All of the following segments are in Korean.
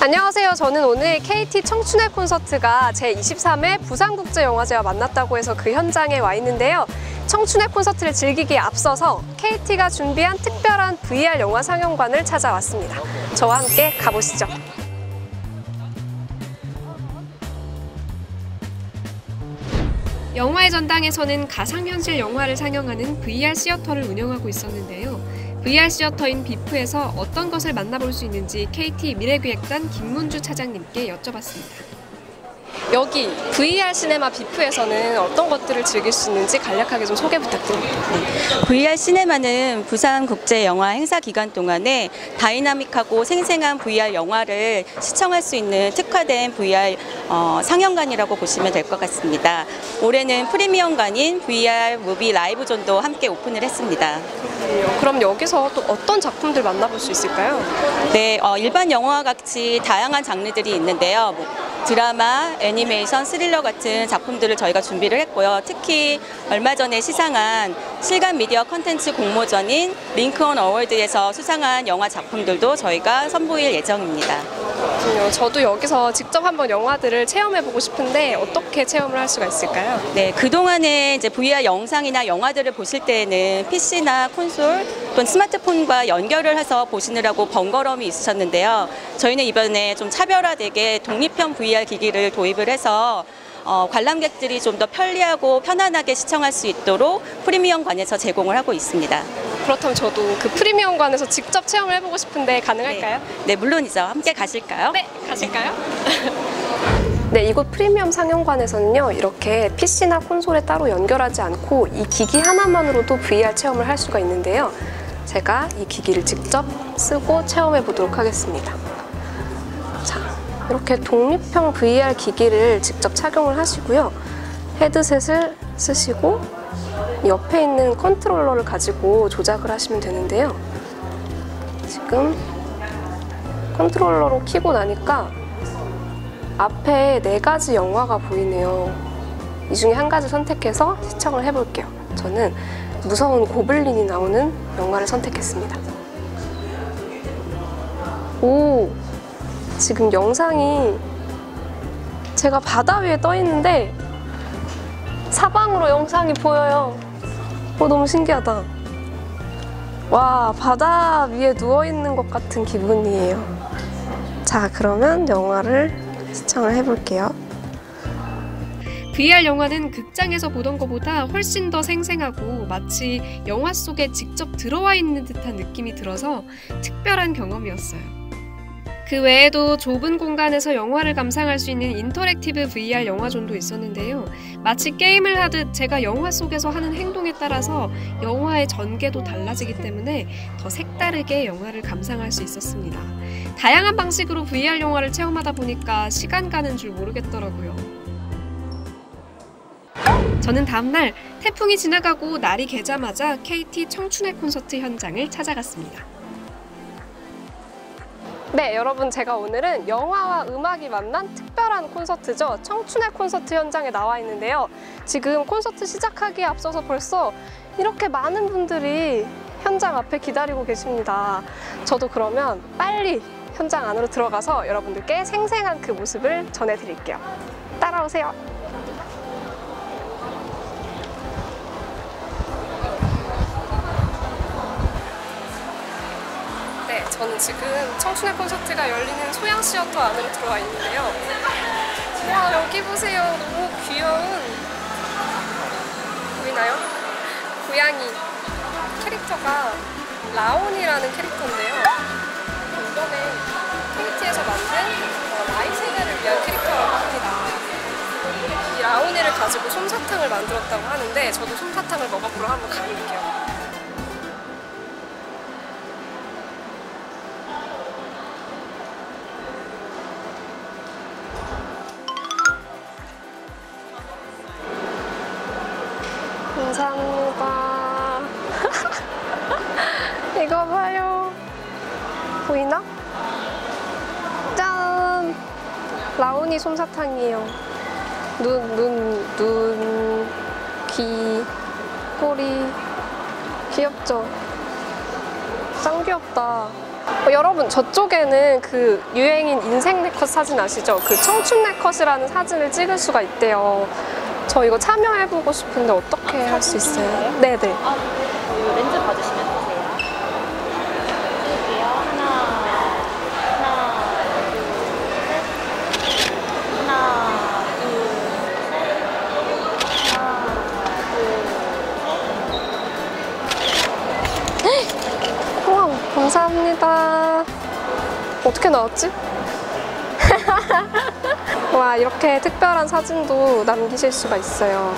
안녕하세요. 저는 오늘 KT 청춘의 콘서트가 제23회 부산국제영화제와 만났다고 해서 그 현장에 와 있는데요. 청춘의 콘서트를 즐기기에 앞서서 KT가 준비한 특별한 VR 영화 상영관을 찾아왔습니다. 저와 함께 가보시죠. 영화의 전당에서는 가상현실 영화를 상영하는 VR 시어터를 운영하고 있었는데요. VR 시어터인 비프에서 어떤 것을 만나볼 수 있는지 KT 미래기획단 김문주 차장님께 여쭤봤습니다. 여기 VR 시네마 비프에서는 어떤 것들을 즐길 수 있는지 간략하게 좀 소개 부탁드립니다. VR 시네마는 부산 국제 영화 행사 기간 동안에 다이나믹하고 생생한 VR 영화를 시청할 수 있는 특화된 VR 어, 상영관이라고 보시면 될 것 같습니다. 올해는 프리미엄관인 VR 무비 라이브 존도 함께 오픈을 했습니다. 그럼 여기서 또 어떤 작품들 만나볼 수 있을까요? 네, 어, 일반 영화와 같이 다양한 장르들이 있는데요. 뭐, 드라마, 애니메이션, 스릴러 같은 작품들을 저희가 준비를 했고요. 특히 얼마 전에 시상한 실감 미디어 컨텐츠 공모전인 링크온 어워드에서 수상한 영화 작품들도 저희가 선보일 예정입니다. 그렇군요. 저도 여기서 직접 한번 영화들을 체험해보고 싶은데 어떻게 체험을 할 수가 있을까요? 네, 그동안에 이제 VR 영상이나 영화들을 보실 때에는 PC나 콘솔 또는 스마트폰과 연결을 해서 보시느라고 번거로움이 있으셨는데요. 저희는 이번에 좀 차별화되게 독립형 VR 기기를 도입을 해서 어, 관람객들이 좀 더 편리하고 편안하게 시청할 수 있도록 프리미엄 관에서 제공을 하고 있습니다. 그렇다면 저도 그 프리미엄관에서 직접 체험을 해보고 싶은데 가능할까요? 네, 네 물론이죠. 함께 가실까요? 네, 가실까요? 네, 이곳 프리미엄 상영관에서는요, 이렇게 PC나 콘솔에 따로 연결하지 않고 이 기기 하나만으로도 VR 체험을 할 수가 있는데요. 제가 이 기기를 직접 쓰고 체험해 보도록 하겠습니다. 자, 이렇게 독립형 VR 기기를 직접 착용을 하시고요. 헤드셋을 쓰시고 옆에 있는 컨트롤러를 가지고 조작을 하시면 되는데요. 지금 컨트롤러로 키고 나니까 앞에 네 가지 영화가 보이네요. 이 중에 한 가지 선택해서 시청을 해볼게요. 저는 무서운 고블린이 나오는 영화를 선택했습니다. 오, 지금 영상이 제가 바다 위에 떠 있는데 사방으로 영상이 보여요. 오, 너무 신기하다. 와, 바다 위에 누워 있는 것 같은 기분이에요. 자, 그러면 영화를 시청을 해볼게요. VR 영화는 극장에서 보던 것보다 훨씬 더 생생하고 마치 영화 속에 직접 들어와 있는 듯한 느낌이 들어서 특별한 경험이었어요. 그 외에도 좁은 공간에서 영화를 감상할 수 있는 인터랙티브 VR 영화존도 있었는데요. 마치 게임을 하듯 제가 영화 속에서 하는 행동에 따라서 영화의 전개도 달라지기 때문에 더 색다르게 영화를 감상할 수 있었습니다. 다양한 방식으로 VR 영화를 체험하다 보니까 시간 가는 줄 모르겠더라고요. 저는 다음날 태풍이 지나가고 날이 개자마자 KT 청춘의 콘서트 현장을 찾아갔습니다. 네, 여러분 제가 오늘은 영화와 음악이 만난 특별한 콘서트죠. 청춘의 콘서트 현장에 나와 있는데요. 지금 콘서트 시작하기에 앞서서 벌써 이렇게 많은 분들이 현장 앞에 기다리고 계십니다. 저도 그러면 빨리 현장 안으로 들어가서 여러분들께 생생한 그 모습을 전해드릴게요. 따라오세요. 저는 지금 청춘의 콘서트가 열리는 소양 시어터 안으로 들어와 있는데요. 와, 여기 보세요. 너무 귀여운 보이나요? 고양이 캐릭터가 라온이라는 캐릭터인데요. 이번에 KT에서 만든 어, 나이 세대를 위한 캐릭터라고 합니다. 이 라온이를 가지고 솜사탕을 만들었다고 하는데 저도 솜사탕을 먹어보러 한번 가볼게요. 감사합니다. 이거 봐요. 보이나? 짠! 라온이 솜사탕이에요. 눈, 눈, 눈, 귀, 꼬리. 귀엽죠? 짱 귀엽다. 어, 여러분 저쪽에는 그 유행인 인생 네컷 사진 아시죠? 그 청춘 네컷이라는 사진을 찍을 수가 있대요. 저 이거 참여해보고 싶은데 어떻게 할수 있어요? 네네. 그 렌즈 봐주시면 되세요. 찍을게요. 하나, 하나, 둘, 셋. 하나, 둘, 셋. 하나, 둘, 셋. 우와, 감사합니다. 어떻게 나왔지? 와, 이렇게 특별한 사진도 남기실 수가 있어요.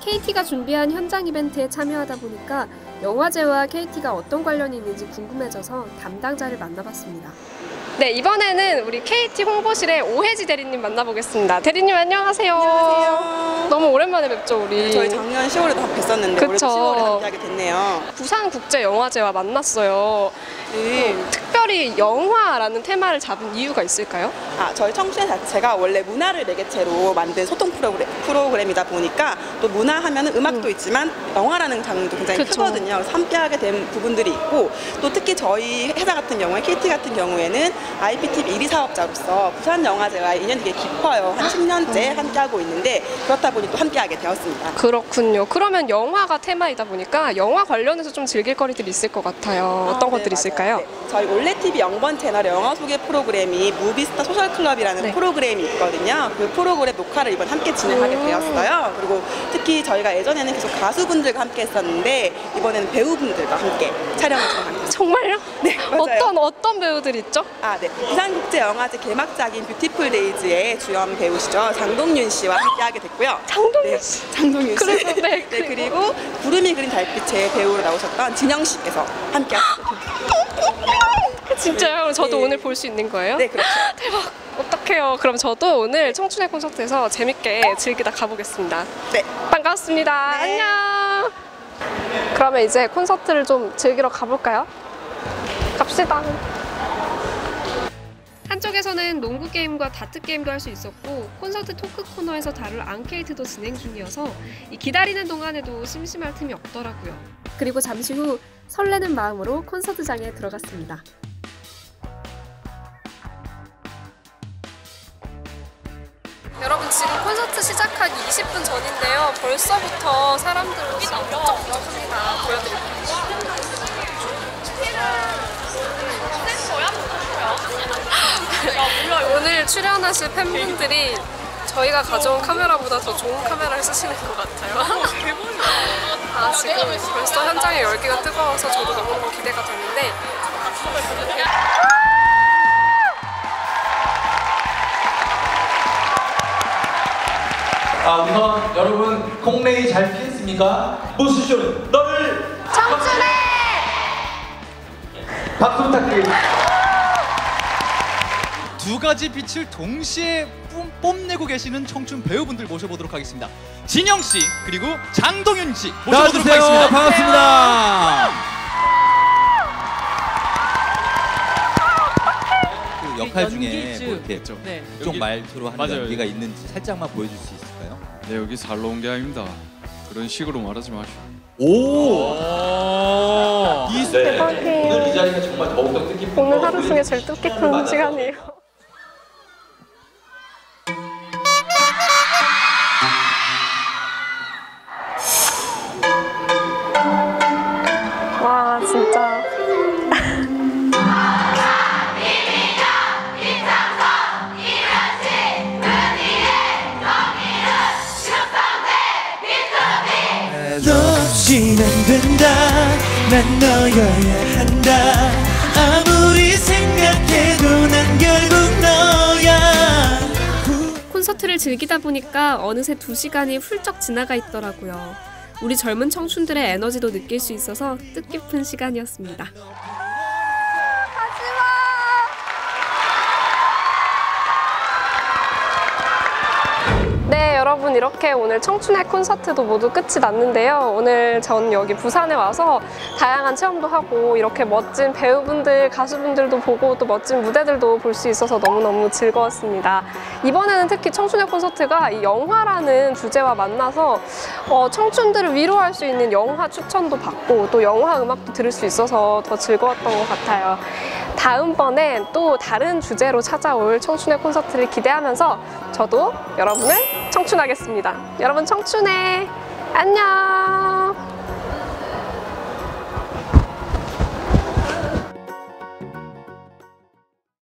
KT가 준비한 현장 이벤트에 참여하다 보니까 영화제와 KT가 어떤 관련이 있는지 궁금해져서 담당자를 만나봤습니다. 네, 이번에는 우리 KT 홍보실의 오혜지 대리님 만나보겠습니다. 대리님 안녕하세요. 안녕하세요. 너무 오랜만에 뵙죠, 우리. 저희 작년 10월에도 뵀었는데 올해도 그쵸. 10월에 함께하게 됐네요. 부산국제영화제와 만났어요. 네. 특별히 영화라는 테마를 잡은 이유가 있을까요? 아, 저희 청춘 자체가 원래 문화를 매개체로 만든 소통 프로그램, 프로그램이다 보니까 또 문화 하면은 음악도 있지만 영화라는 장르도 굉장히 그쵸. 크거든요. 함께하게 된 부분들이 있고 또 특히 저희 회사 같은 경우에 KT 같은 경우에는 IPTV 1위 사업자로서 부산 영화제와 인연이 되게 깊어요. 한 10년째 함께하고 있는데 그렇다 보니 또 함께하게 되었습니다. 그렇군요. 그러면 영화가 테마이다 보니까 영화 관련해서 좀 즐길 거리들이 있을 것 같아요. 어떤 아, 네, 것들이 있을까요? 네. 저희 올레TV 영번 채널에 영화 소개 프로그램이 무비스타 소셜클럽이라는 네. 프로그램이 있거든요. 그 프로그램 녹화를 이번 함께 진행하게 음. 되었 어요. 그리고 특히 저희가 예전에는 계속 가수분들과 함께 했었는데 이번에는 배우분들과 함께 촬영을 진행합니다. 정말요? 네, 맞아요. 어떤 어떤 배우들 있죠? 아, 네. 부산국제영화제 개막작인 뷰티풀 데이즈의 주연 배우시죠. 장동윤 씨와 함께하게 됐고요. 장동윤 네, 씨. 장동윤 씨. 그리고, 네, 네, 그리고. 그리고 구름이 그린 달빛의 배우로 나오셨던 진영 씨께서 함께 하셨습니다. 진짜요? 저도 네. 오늘 볼 수 있는 거예요? 네, 그렇죠. 대박. 어떡해요. 그럼 저도 오늘 청춘의 콘서트에서 재밌게 즐기다 가보겠습니다. 네. 반갑습니다. 네. 안녕. 그러면 이제 콘서트를 좀 즐기러 가볼까요? 갑시다. 한쪽에서는 농구 게임과 다트 게임도 할 수 있었고 콘서트 토크 코너에서 다룰 앙케이트도 진행 중이어서 이 기다리는 동안에도 심심할 틈이 없더라고요. 그리고 잠시 후 설레는 마음으로 콘서트장에 들어갔습니다. 시작하기 20분 전인데요. 벌써부터 사람들로 부쩍부쩍합니다. 보여드릴게요. 오늘 출연하실 팬분들이 저희가 가져온 카메라보다 더 좋은 카메라를 쓰시는 것 같아요. 아, 지금 벌써 현장의 열기가 뜨거워서 저도 너무 기대가 되는데 아 우선 여러분 공레이 잘 피했습니까? 무수쇼는 너를 청춘해! 박수 부탁드립니다. 두 가지 빛을 동시에 뿜- 뽐내고 계시는 청춘 배우분들 모셔보도록 하겠습니다. 진영 씨 그리고 장동윤 씨 모셔보도록 하겠습니다. 반갑습니다. 역할 중에 뭐 이렇게 네. 쪽 여기- 말투로 하는 맞아요. 연기가 있는지 살짝만 보여줄 수 있을까요? 네 여기 살러 온게 아닙니다. 그런 식으로 말하지 마시오. 오! 이 네. 오늘 이 자리가 정말 더욱더 뜻깊은 오늘 거. 하루 중에 제일 뜻깊은 시간이에요. 난 너여야 한다 아무리 생각해도 난 결국 너야 콘서트를 즐기다 보니까 어느새 두 시간이 훌쩍 지나가 있더라고요. 우리 젊은 청춘들의 에너지도 느낄 수 있어서 뜻깊은 시간이었습니다. 이렇게 오늘 청춘의 콘서트도 모두 끝이 났는데요. 오늘 전 여기 부산에 와서 다양한 체험도 하고 이렇게 멋진 배우분들, 가수분들도 보고 또 멋진 무대들도 볼 수 있어서 너무너무 즐거웠습니다. 이번에는 특히 청춘의 콘서트가 이 영화라는 주제와 만나서 어, 청춘들을 위로할 수 있는 영화 추천도 받고 또 영화 음악도 들을 수 있어서 더 즐거웠던 것 같아요. 다음번엔 또 다른 주제로 찾아올 청춘의 콘서트를 기대하면서 저도 여러분을 청춘하겠습니다. 여러분 청춘해. 안녕.